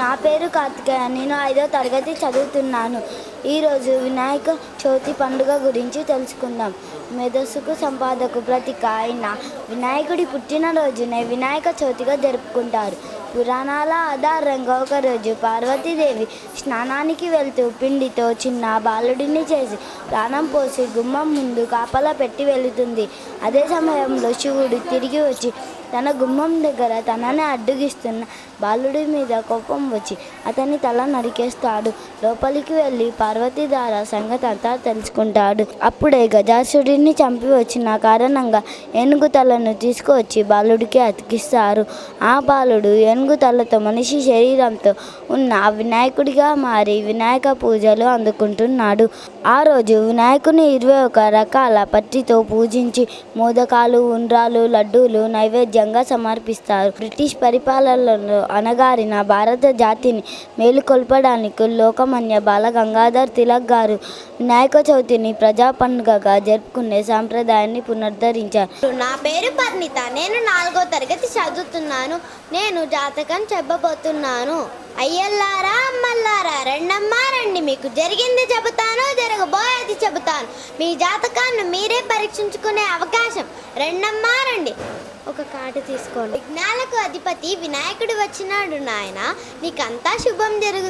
నా పేరు కార్తికేయ నేను ఐదో తరగతి చదువుతున్నాను. ఈరోజు వినాయక చవితి పండుగ గురించి తెలుసుకుందాం. మెదస్సుకు సంపాదకు ప్రతీక అయిన వినాయకుడి పుట్టినరోజునే వినాయక చవితిగా జరుపుకుంటారు. పురాణాల ఆధారంగా ఒకరోజు పార్వతీదేవి స్నానానికి వెళ్తూ పిండితో చిన్న బాలుడిని చేసి ప్రాణం పోసి గుమ్మం ముందు కాపలా పెట్టి వెళుతుంది. అదే సమయంలో శివుడు తిరిగి వచ్చి తన గుమ్మం దగ్గర తనని అడ్డుగిస్తున్న బాలుడి మీద కోపం వచ్చి అతని తల నరికేస్తాడు. లోపలికి వెళ్ళి పార్వతి ద్వారా సంగతి అంతా తెలుసుకుంటాడు. అప్పుడే గజాసుడిని చంపి వచ్చిన కారణంగా ఏనుగు తలను తీసుకువచ్చి బాలుడికి అతికిస్తారు. ఆ బాలుడు ఏనుగు తలతో మనిషి శరీరంతో ఉన్న వినాయకుడిగా మారి వినాయక పూజలు అందుకుంటున్నాడు. ఆ రోజు వినాయకుని ఇరవై ఒక రకాల పట్టితో పూజించి మోదకాలు ఉండ్రాలు లడ్డూలు నైవేద్యం నైవేద్యంగా సమర్పిస్తారు. బ్రిటిష్ పరిపాలనలో అణగారిన భారత జాతిని మేలుకొల్పడానికి లోకమాన్య బాల గంగాధర్ తిలక్ గారు వినాయక చవితిని ప్రజా పండుగగా జరుపుకునే సాంప్రదాయాన్ని పునరుద్ధరించారు. నా పేరు పర్ణిత. నేను నాలుగో తరగతి చదువుతున్నాను. నేను జాతకం చెప్పబోతున్నాను. అయ్యల్లారా అమ్మల్లారా రెండమ్మ రెండు మీకు జరిగింది చెబుతాను జరగబోయేది చెబుతాను. మీ జాతకాన్ని మీరే పరీక్షించుకునే అవకాశం. రెండమ్మా రండి. ఒక కార్డు తీసుకోండి. విఘ్నాలకు అధిపతి వినాయకుడు వచ్చినాడు నాయన. నీకంతా శుభం జరుగు